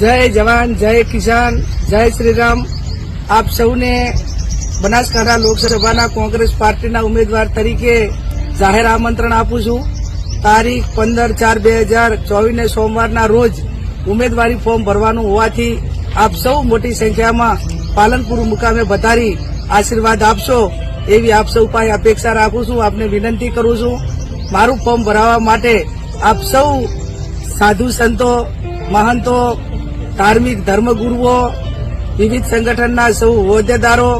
જય જવાન, જય કિસાન, જય શ્રીરામ. આપ સૌને બનાસકાંઠા લોકસભાના કોંગ્રેસ પાર્ટીના ઉમેદવાર તરીકે જાહેર આમંત્રણ આપું છું. તારીખ પંદર ચાર બે હજાર ચોવીસને સોમવારના રોજ ઉમેદવારી ફોર્મ ભરવાનું હોવાથી આપ સૌ મોટી સંખ્યામાં પાલનપુર મુકામે બતારી આશીર્વાદ આપશો એવી આપ સૌ પાસે અપેક્ષા રાખું છું. આપને વિનંતી કરું છું, મારું ફોર્મ ભરાવવા માટે આપ સૌ સાધુ સંતો, મહંતો ધાર્મિક ધર્મગુરુઓ, વિવિધ સંગઠનના સૌ હોદ્દેદારો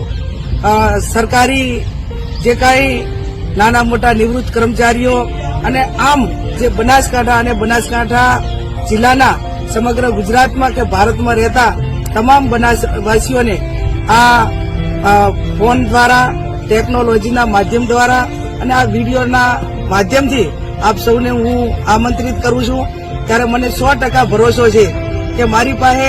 સરકારી જે કાંઈ નાના મોટા નિવૃત્ત કર્મચારીઓ અને આમ જે બનાસકાંઠા અને બનાસકાંઠા જિલ્લાના સમગ્ર ગુજરાતમાં કે ભારતમાં રહેતા તમામ બનાસવાસીઓને આ ફોન દ્વારા, ટેકનોલોજીના માધ્યમ દ્વારા અને આ વિડીયોના માધ્યમથી આપ સૌને હું આમંત્રિત કરું છું. ત્યારે મને સો ટકા ભરોસો છે કે મારી પાસે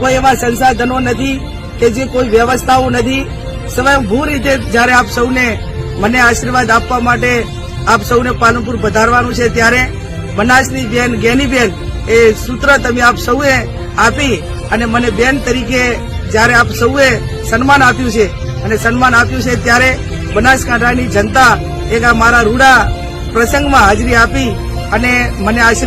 કોઈ એવા સંસાધનો નથી કે જે કોઈ વ્યવસ્થાઓ નથી. સ્વયંભૂ રીતે જ્યારે આપ સૌને મને આશીર્વાદ આપવા માટે આપ સૌને પાલનપુર પધારવાનું છે, ત્યારે બનાસની બેન, ગેની બેન, એ સૂત્ર તમે આપ સૌએ આપી અને મને બેન તરીકે જ્યારે આપ સૌએ સન્માન આપ્યું છે, અને સન્માન આપ્યું છે ત્યારે બનાસકાંઠાની જનતા એક આ મારા રૂડા પ્રસંગમાં હાજરી આપી અને મને આશીર્વાદ